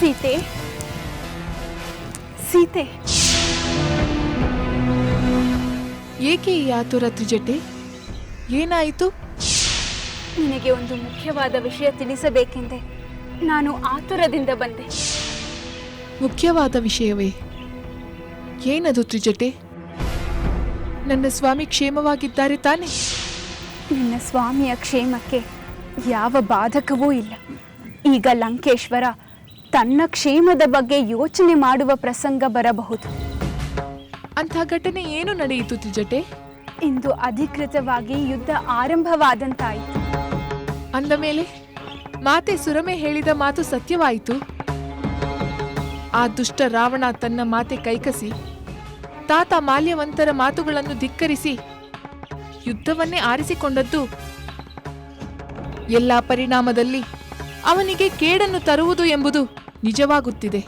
ಸೀತೆ. ಸೀತೆ. ಏಕೆ ಈ ಆತುರ ತ್ರಿಜಟೆ ಏನಾಯಿತು? ನಿನಗೆ ಒಂದು ಮುಖ್ಯವಾದ ವಿಷಯ ತಿಳಿಸಬೇಕೆಂದೆ ನಾನು ಆತುರದಿಂದ ಬಂದೆ. ಮುಖ್ಯವಾದ ವಿಷಯವೇ? ಏನದು ತ್ರಿಜಟೆ ನನ್ನ ಸ್ವಾಮಿ ಕ್ಷೇಮವಾಗಿದ್ದಾರೆ ತಾನೆ? ನಿನ್ನ ಸ್ವಾಮಿಯ ಕ್ಷೇಮಕ್ಕೆ ಯಾವ ಬಾಧಕವೂ ಇಲ್ಲ. ಈಗ ಲಂಕೇಶ್ವರ ತನ್ನ ಕ್ಷೇಮದ ಬಗ್ಗೆ ಯೋಚನೆ ಮಾಡುವ ಪ್ರಸಂಗ ಬರಬಹುದು. ಅಂಥ ಘಟನೆ ಏನು ನಡೆಯಿತು ತ್ರಿಜಟೆ? ಇಂದು ಅಧಿಕೃತವಾಗಿ ಯುದ್ಧ ಆರಂಭವಾದಂತಾಯಿತು. ಅಂದ ಮೇಲೆ ಮಾತೆ ಸುರಮೆ ಹೇಳಿದ ಮಾತು ಸತ್ಯವಾಯಿತು. ಆ ದುಷ್ಟ ರಾವಣ ತನ್ನ ಮಾತೆ ಕೈಕಸಿ ತಾತ ಮಾಲ್ಯವಂತರ ಮಾತುಗಳನ್ನು ಧಿಕ್ಕರಿಸಿ ಯುದ್ಧವನ್ನೇ ಆರಿಸಿಕೊಂಡದ್ದು. ಎಲ್ಲ ಪರಿಣಾಮದಲ್ಲಿ ಅವನಿಗೆ ಕೇಡನ್ನು ತರುವುದು ಎಂಬುದು ನಿಜವಾಗುತ್ತಿದೆ.